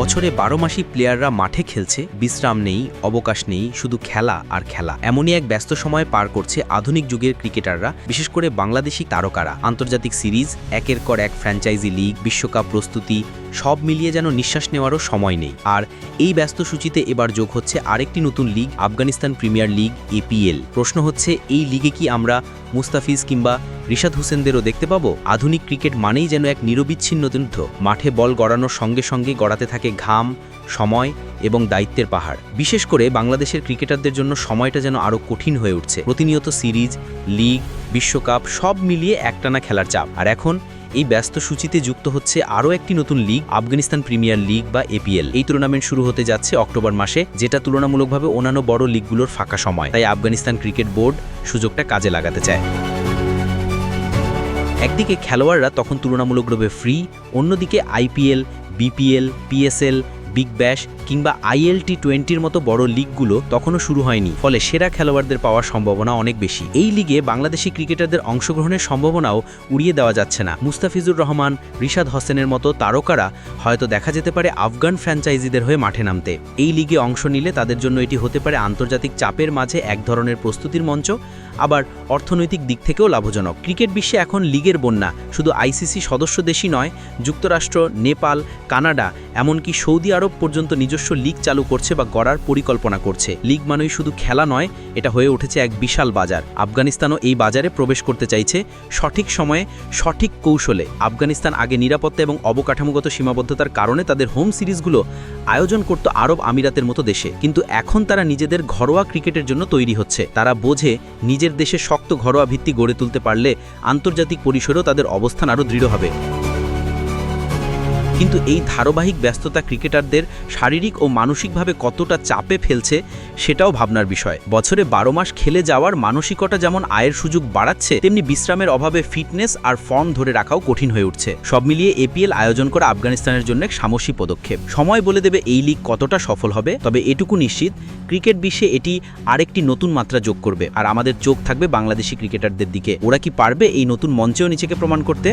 বছরে বারো মাসি প্লেয়াররা মাঠে খেলছে, বিশ্রাম নেই, অবকাশ নেই, শুধু খেলা আর খেলা। এমনই এক ব্যস্ত সময় পার করছে আধুনিক যুগের ক্রিকেটাররা, বিশেষ করে বাংলাদেশি তারকারা। আন্তর্জাতিক সিরিজ, একের পর এক ফ্র্যাঞ্চাইজি লিগ, বিশ্বকাপ প্রস্তুতি, সব মিলিয়ে যেন নিঃশ্বাস নেওয়ারও সময় নেই। আর এই ব্যস্ত সূচিতে এবার যোগ হচ্ছে আরেকটি নতুন league, Afghanistan Premier League APL প্রশ্ন হচ্ছে, এই লিগে কি আমরা মুস্তাফিজ কিংবা রিশাদ হোসেনদেরও দেখতে পাবো, আধুনিক ক্রিকেট মানেই যেন এক নিরবিচ্ছিন্ন যুদ্ধ। মাঠে বল গড়ানোর সঙ্গে সঙ্গে গড়াতে থাকে ঘাম, সময় এবং দায়িত্বের পাহাড়। বিশেষ করে বাংলাদেশের ক্রিকেটারদের জন্য সময়টা যেন আরও কঠিন হয়ে উঠছে। প্রতিনিয়ত সিরিজ, লিগ, বিশ্বকাপ সব মিলিয়ে একটানা খেলার চাপ। আর এখন এই ব্যস্ত সূচিতে যুক্ত হচ্ছে আরও একটি নতুন লিগ, আফগানিস্তান প্রিমিয়ার লিগ বা এপিএল। এই টুর্নামেন্ট শুরু হতে যাচ্ছে অক্টোবর মাসে, যেটা তুলনামূলকভাবে অন্যান্য বড় লিগগুলোর ফাঁকা সময়। তাই আফগানিস্তান ক্রিকেট বোর্ড সুযোগটা কাজে লাগাতে চায়। একদিকে খেলোয়াড়রা তখন তুলনামূলকভাবে ফ্রি অন্যদিকে IPL BPL PSL Big Bash কিংবা আইএলটি টোয়েন্টির মতো বড় লিগগুলো তখনও শুরু হয়নি। ফলে সেরা খেলোয়াড়দের পাওয়ার সম্ভাবনা অনেক বেশি। এই লিগে বাংলাদেশি ক্রিকেটারদের অংশগ্রহণের সম্ভাবনাও উড়িয়ে দেওয়া যাচ্ছে না। মুস্তাফিজুর রহমান, রিশাদ হোসেনের মতো তারকারা হয়তো দেখা যেতে পারে আফগান ফ্র্যাঞ্চাইজিদের হয়ে মাঠে নামতে। এই লিগে অংশ নিলে তাদের জন্য এটি হতে পারে আন্তর্জাতিক চাপের মাঝে এক ধরনের প্রস্তুতির মঞ্চ, আবার অর্থনৈতিক দিক থেকেও লাভজনক। ক্রিকেট বিশ্বে এখন লিগের বন্যা। শুধু আইসিসি সদস্য দেশই নয়, যুক্তরাষ্ট্র, নেপাল, কানাডা, এমনকি সৌদি আরব পর্যন্ত নিজস্ব লিগ চালু করছে বা গড়ার পরিকল্পনা করছে। লিগ মানেই শুধু খেলা নয়, এটা হয়ে উঠেছে এক বিশাল বাজার। আফগানিস্তানও এই বাজারে প্রবেশ করতে চাইছে সঠিক সময়ে, সঠিক কৌশলে। আফগানিস্তান আগে নিরাপত্তা এবং অবকাঠামোগত সীমাবদ্ধতার কারণে তাদের হোম সিরিজগুলো আয়োজন করত আরব আমিরাতের মতো দেশে। কিন্তু এখন তারা নিজেদের ঘরোয়া ক্রিকেটের জন্য তৈরি হচ্ছে। তারা বোঝে নিজের দেশে শক্ত ঘরোয়া ভিত্তি গড়ে তুলতে পারলে আন্তর্জাতিক পরিসরেও তাদের অবস্থান আরও দৃঢ় হবে। কিন্তু এই ধারাবাহিক ব্যস্ততা ক্রিকেটারদের শারীরিক ও মানসিকভাবে কতটা চাপে ফেলছে সেটাও ভাবনার বিষয়। বছরে বারো মাস খেলে যাওয়ার মানসিকতা যেমন আয়ের সুযোগ বাড়াচ্ছে, তেমনি বিশ্রামের অভাবে ফিটনেস আর ফর্ম ধরে রাখাও কঠিন হয়ে উঠছে। সব মিলিয়ে এপিএল আয়োজন করা আফগানিস্তানের জন্য এক সামসী পদক্ষেপ। সময় বলে দেবে এই লিগ কতটা সফল হবে, তবে এটুকু নিশ্চিত, ক্রিকেট বিশ্বে এটি আরেকটি নতুন মাত্রা যোগ করবে। আর আমাদের চোখ থাকবে বাংলাদেশি ক্রিকেটারদের দিকে। ওরা কি পারবে এই নতুন মঞ্চেও নিজেকে প্রমাণ করতে?